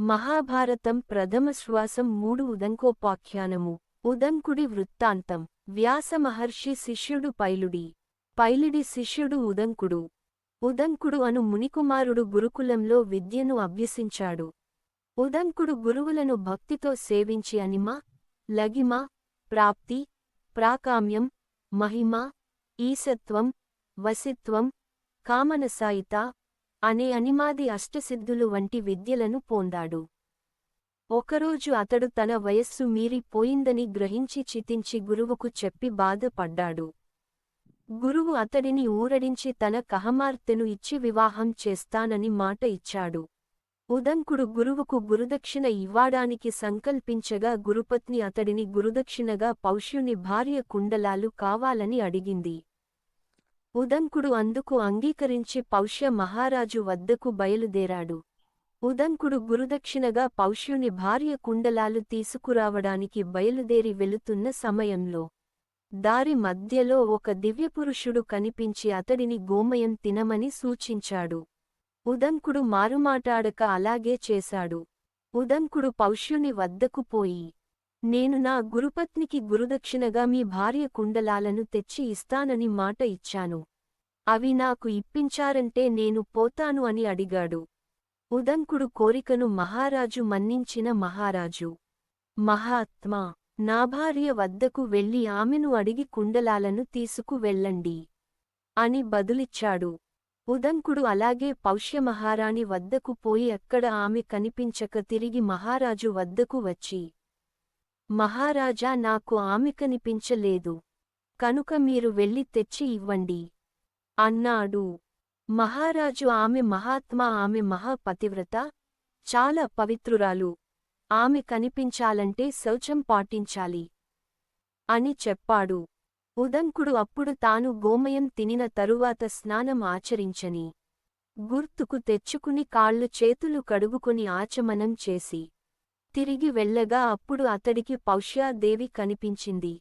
మహాభారతం ప్రథమ శ్వాసం మూడు ఉదంకోపాఖ్యానము. ఉదంకుడి వృత్తాంతం. వ్యాస మహర్షి శిష్యుడు పైలుడి. పైలిడి శిష్యుడు ఉదంకుడు. ఉదంకుడు అను మునికుమారుడు గురుకులంలో విద్యను అభ్యసించాడు. ఉదంకుడు గురువులను భక్తితో సేవించి అనిమ లగిమ ప్రాప్తి ప్రాకామ్యం మహిమ ఈసత్వం వసిత్వం కామనసాయిత అనే అనిమాది అష్టసిద్ధులు వంటి విద్యలను పొందాడు. ఒకరోజు అతడు తన వయస్సు మీరిపోయిందని గ్రహించి చితించి గురువుకు చెప్పి బాధపడ్డాడు. గురువు అతడిని ఊరడించి తన కహమార్తెను ఇచ్చి వివాహం చేస్తానని మాట ఇచ్చాడు. ఉదంకుడు గురువుకు గురుదక్షిణ ఇవ్వడానికి సంకల్పించగా గురుపత్ని అతడిని గురుదక్షిణగా పౌష్యుని భార్య కుండలాలు కావాలని అడిగింది. ఉదంకుడు అందుకు అంగీకరించి పౌష్య మహారాజు వద్దకు బయలుదేరాడు. ఉదంకుడు గురుదక్షిణగా పౌష్యుని భార్య కుండలాలు తీసుకురావడానికి బయలుదేరి వెళుతున్న సమయంలో దారి మధ్యలో ఒక దివ్యపురుషుడు కనిపించి అతడిని గోమయం తినమని సూచించాడు. ఉదంకుడు మారుమాటాడక అలాగే చేశాడు. ఉదంకుడు పౌష్యుని వద్దకు పోయి నేను నా గురుపత్నికి గురుదక్షిణగా మీ భార్య కుండలాలను తెచ్చి ఇస్తానని మాట ఇచ్చాను. అవి నాకు ఇప్పించారంటే నేను పోతాను అని అడిగాడు. ఉదంకుడు కోరికను మహారాజు మన్నించిన మహారాజు. మహాత్మా నా భార్య వద్దకు వెళ్ళి ఆమెను అడిగి కుండలాలను తీసుకు వెళ్ళండి. అని బదులిచ్చాడు. ఉదంకుడు అలాగే పౌష్యమహారాణి వద్దకు పోయి అక్కడ ఆమె కనిపించక తిరిగి మహారాజు వద్దకు వచ్చి మహారాజా నాకు ఆమె కనిపించలేదు కనుక మీరు వెళ్ళి తెచ్చి ఇవ్వండి. అన్నాడు. మహారాజు ఆమె మహాత్మా ఆమె మహాపతివ్రత చాలా పవిత్రురాలు. ఆమె కనిపించాలంటే శౌచం పాటించాలి. అని చెప్పాడు. ఉదంకుడు అప్పుడు తాను గోమయం తినిన తరువాత స్నానం ఆచరించని. గుర్తుకు తెచ్చుకుని కాళ్ళు చేతులు కడుగుకొని ఆచమనం చేసి తిరిగి వెళ్ళగా అప్పుడు అతడికి పౌష్యాదేవి కనిపించింది.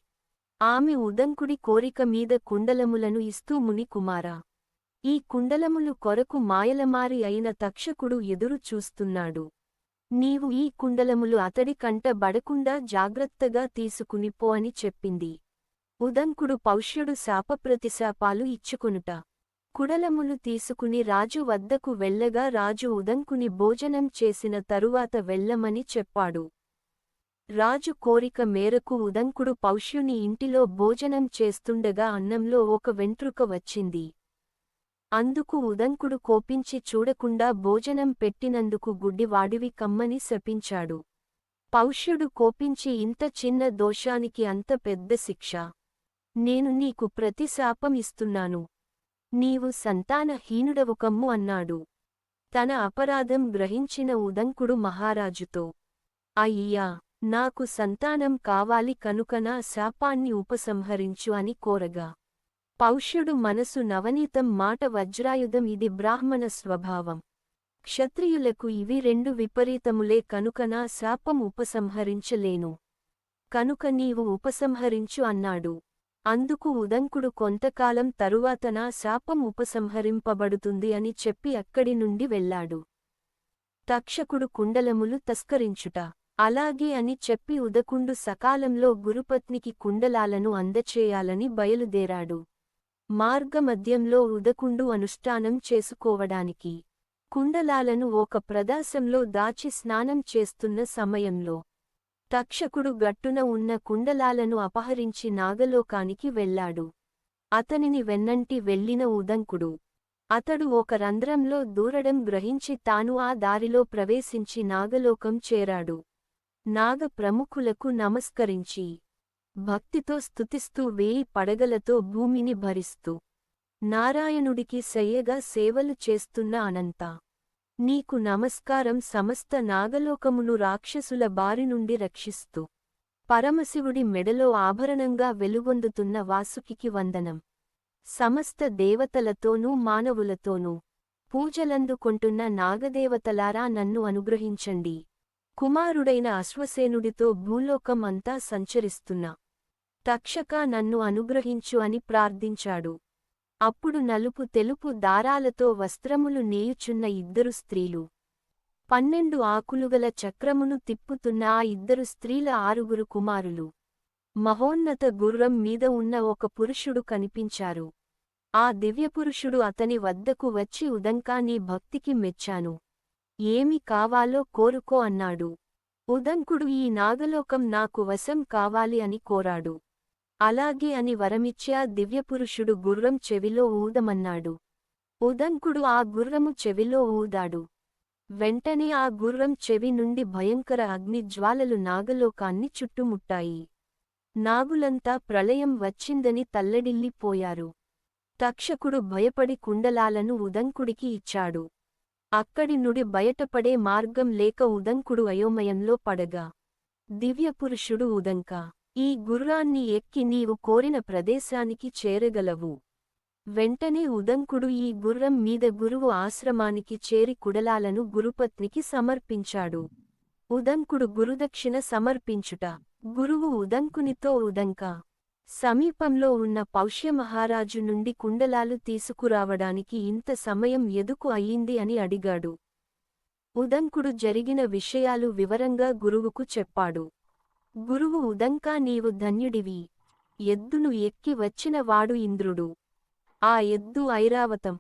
ఆమె ఉదంకుడి కోరిక మీద కుండలములను ఇస్తూ ముని కుమారా ఈ కుండలములు కొరకు మాయలమారి అయిన తక్షకుడు ఎదురు చూస్తున్నాడు. నీవు ఈ కుండలములు అతడి కంట బడకుండా జాగ్రత్తగా తీసుకుని పో అని చెప్పింది. ఉదంకుడు పౌష్యుడు శాపప్రతిశాపాలు ఇచ్చుకునుట. కుడలములు తీసుకుని రాజు వద్దకు వెళ్ళగా రాజు ఉదంకుని భోజనం చేసిన తరువాత వెళ్ళమని చెప్పాడు. రాజు కోరిక మేరకు ఉదంకుడు పౌష్యుని ఇంటిలో భోజనం చేస్తుండగా అన్నంలో ఒక వెంట్రుక వచ్చింది. అందుకు ఉదంకుడు కోపించి చూడకుండా భోజనం పెట్టినందుకు గుడ్డివాడివి కమ్మని శపించాడు. పౌష్యుడు కోపించి ఇంత చిన్న దోషానికి అంత పెద్ద శిక్ష. నేను నీకు ప్రతిశాపం ఇస్తున్నాను. నీవు సంతానహీనుడవు కమ్ము అన్నాడు. తన అపరాధం గ్రహించిన ఉదంకుడు మహారాజుతో అయ్యా నాకు సంతానం కావాలి కనుక నా శాపాన్ని ఉపసంహరించు అని కోరగా. పౌష్యుడు మనసు నవనీతం మాట వజ్రాయుధం ఇది బ్రాహ్మణ స్వభావం. క్షత్రియులకు ఇవి రెండు విపరీతములే కనుక నా శాపం ఉపసంహరించలేను. కనుక నీవు ఉపసంహరించు అన్నాడు. అందుకు ఉదంకుడు కొంతకాలం తరువాత నా శాపం ఉపసంహరింపబడుతుంది అని చెప్పి అక్కడి నుండి వెళ్ళాడు. తక్షకుడు కుండలములు తస్కరించుట. అలాగే అని చెప్పి ఉదకుండు సకాలంలో గురుపత్నికి కుండలాలను అందచేయాలని బయలుదేరాడు. మార్గమధ్యంలో ఉదకుండు అనుష్ఠానం చేసుకోవడానికి. కుండలాలను ఒక ప్రదేశంలో దాచి స్నానం చేస్తున్న సమయంలో తక్షకుడు గట్టున ఉన్న కుండలాలను అపహరించి నాగలోకానికి వెళ్ళాడు. అతనిని వెన్నంటి వెళ్ళిన ఉదంకుడు. అతడు ఒక రంధ్రంలో దూరడం గ్రహించి తాను ఆ దారిలో ప్రవేశించి నాగలోకం చేరాడు. నాగ ప్రముఖులకు నమస్కరించి భక్తితో స్తుతిస్తూ వేయి పడగలతో భూమిని భరిస్తూ నారాయణుడికి శయ్యగా సేవలు చేస్తున్న అనంత. నీకు నమస్కారం సమస్త నాగలోకమును రాక్షసుల బారి నుండి రక్షిస్తూ పరమశివుడి మెడలో ఆభరణంగా వెలుగొందుతున్న వాసుకికి వందనం. సమస్త దేవతలతోనూ మానవులతోనూ పూజలందుకొంటున్న నాగదేవతలారా నన్ను అనుగ్రహించండి. కుమారుడైన అశ్వసేనుడితో భూలోకం అంతా సంచరిస్తున్నా. తక్షక నన్ను అనుగ్రహించు అని ప్రార్థించాడు. అప్పుడు నలుపు తెలుపు దారాలతో వస్త్రములు నేయుచున్న ఇద్దరు స్త్రీలు. పన్నెండు ఆకులుగల చక్రమును తిప్పుతున్న ఆ ఇద్దరు స్త్రీల ఆరుగురు కుమారులు. మహోన్నత గుర్రం మీద ఉన్న ఒక పురుషుడు కనిపించారు. ఆ దివ్యపురుషుడు అతని వద్దకు వచ్చి ఉదంకా నీ భక్తికి మెచ్చాను. ఏమి కావాలో కోరుకో అన్నాడు. ఉదంకుడు ఈ నాగలోకం నాకు వశం కావాలి అని కోరాడు. అలాగే అని వరమిచ్చా ఆ దివ్యపురుషుడు గుర్రం చెవిలో ఊదమన్నాడు. ఉదంకుడు ఆ గుర్రము చెవిలో ఊదాడు. వెంటనే ఆ గుర్రం చెవి నుండి భయంకర అగ్నిజ్వాలలు నాగలోకాన్ని చుట్టుముట్టాయి. నాగులంతా ప్రళయం వచ్చిందని తల్లడిల్లిపోయారు. తక్షకుడు భయపడి కుండలాలను ఉదంకుడికి ఇచ్చాడు. అక్కడి నుడి బయటపడే మార్గం లేక ఉదంకుడు అయోమయంలో పడగా. దివ్యపురుషుడు ఉదంక ఈ గుర్రాన్ని ఎక్కి నీవు కోరిన ప్రదేశానికి చేరగలవు. వెంటనే ఉదంకుడు ఈ గుర్రం మీద గురువు ఆశ్రమానికి చేరి కుడలాలను గురుపత్నికి సమర్పించాడు. ఉదంకుడు గురుదక్షిణ సమర్పించుట. గురువు ఉదంకునితో ఉదంక. సమీపంలో ఉన్న పౌష్యమహారాజు నుండి కుండలాలు తీసుకురావడానికి ఇంత సమయం ఎదుకు అయ్యింది అని అడిగాడు. ఉదంకుడు జరిగిన విషయాలు వివరంగా గురువుకు చెప్పాడు. గురువు ఉదంకా నీవు ధన్యుడివి. ఎద్దును ఎక్కి వచ్చిన వాడు ఇంద్రుడు. ఆ ఎద్దు ఐరావతం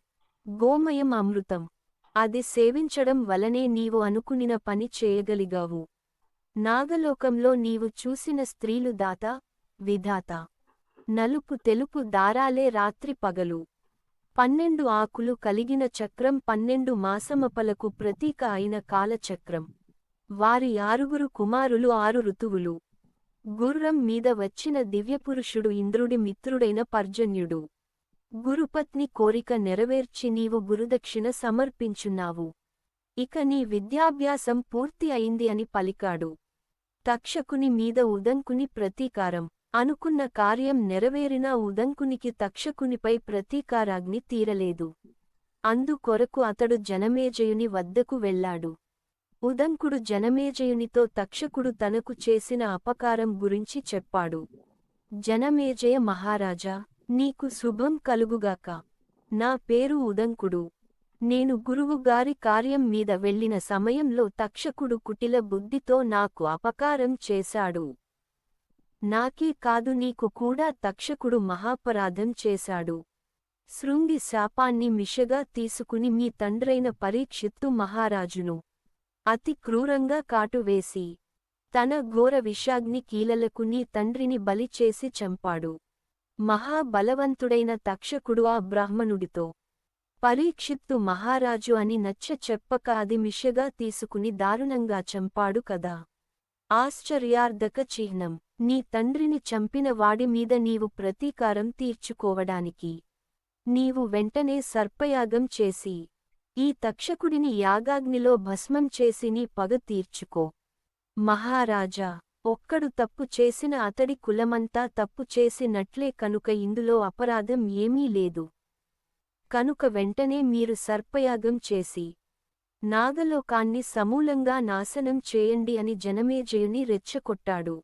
గోమయం అమృతం. అది సేవించడం వలనే నీవు అనుకునిన పని చేయగలిగావు. నాగలోకంలో నీవు చూసిన స్త్రీలు దాత విధాత. నలుపు తెలుపు దారాలే రాత్రి పగలు. పన్నెండు ఆకులు కలిగిన చక్రం పన్నెండు మాసమపలకు ప్రతీక అయిన కాలచక్రం. వారి ఆరుగురు కుమారులు ఆరు ఋతువులు. గుర్రం మీద వచ్చిన దివ్యపురుషుడు ఇంద్రుడి మిత్రుడైన పర్జన్యుడు. గురుపత్ని కోరిక నెరవేర్చి నీవు గురుదక్షిణ సమర్పించున్నావు. ఇక నీ విద్యాభ్యాసం పూర్తి అయింది అని పలికాడు. తక్షకుని మీద ఉదంకుని ప్రతీకారం. అనుకున్న కార్యం నెరవేరినా ఉదంకునికి తక్షకునిపై ప్రతీకారాగ్ని తీరలేదు. అందుకొరకు అతడు జనమేజయుని వద్దకు వెళ్ళాడు. ఉదంకుడు జనమేజయునితో తక్షకుడు తనకు చేసిన అపకారం గురించి చెప్పాడు. జనమేజయ మహారాజా నీకు శుభం కలుగుగాక. నా పేరు ఉదంకుడు. నేను గురువుగారి కార్యం మీద వెళ్ళిన సమయంలో తక్షకుడు కుటిల బుద్ధితో నాకు అపకారం చేశాడు. నాకే కాదు నీకు కూడా తక్షకుడు మహాపరాధం చేశాడు. శృంగి శాపాన్ని మిషగా తీసుకుని మీ తండ్రైన పరీక్షిత్తు మహారాజును. అతి క్రూరంగా కాటువేసి తన ఘోర విషాగ్ని కీలలకు నీ తండ్రిని బలిచేసి చంపాడు. మహాబలవంతుడైన తక్షకుడు ఆ బ్రాహ్మణుడితో పరీక్షిత్తు మహారాజు అని నచ్చ చెప్పక అది మిషగా తీసుకుని దారుణంగా చంపాడు కదా. ఆశ్చర్యార్ధక చిహ్నం నీ తండ్రిని చంపిన వాడి మీద నీవు ప్రతీకారం తీర్చుకోవడానికి నీవు వెంటనే సర్పయాగం చేసి ఈ తక్షకుడిని యాగాగ్నిలో భస్మం చేసి నీ పగ తీర్చుకో. మహారాజా ఒక్కడు తప్పు చేసిన అతడి కులమంతా తప్పు చేసినట్లే కనుక ఇందులో అపరాధం ఏమీ లేదు. కనుక వెంటనే మీరు సర్పయాగం చేసి నాగలోకాన్ని సమూలంగా నాశనం చేయండి అని జనమేజయుని రెచ్చకొట్టాడు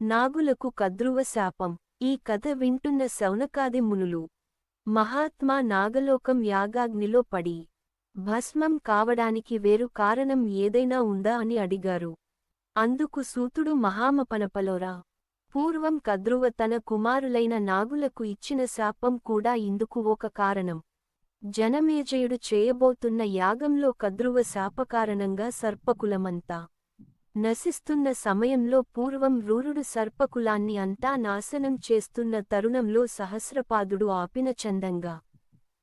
నాగులకు కద్రువ శాపం ఈ కథ వింటున్న శౌనకాది మునులు మహాత్మా నాగలోకం యాగాగ్నిలో పడి భస్మం కావడానికి వేరు కారణం ఏదైనా ఉందా అని అడిగారు. అందుకు సూతుడు మహామపనపలోరా. పూర్వం కద్రువ తన కుమారులైన నాగులకు ఇచ్చిన శాపం కూడా ఇందుకు ఒక కారణం. జనమేజయుడు చేయబోతున్న యాగంలో కద్రువ శాపకారణంగా సర్పకులమంతా. నశిస్తున్న సమయంలో పూర్వం రూరుడు సర్పకులాన్ని అంతా నాశనం చేస్తున్న తరుణంలో సహస్రపాదుడు ఆపిన చందంగా.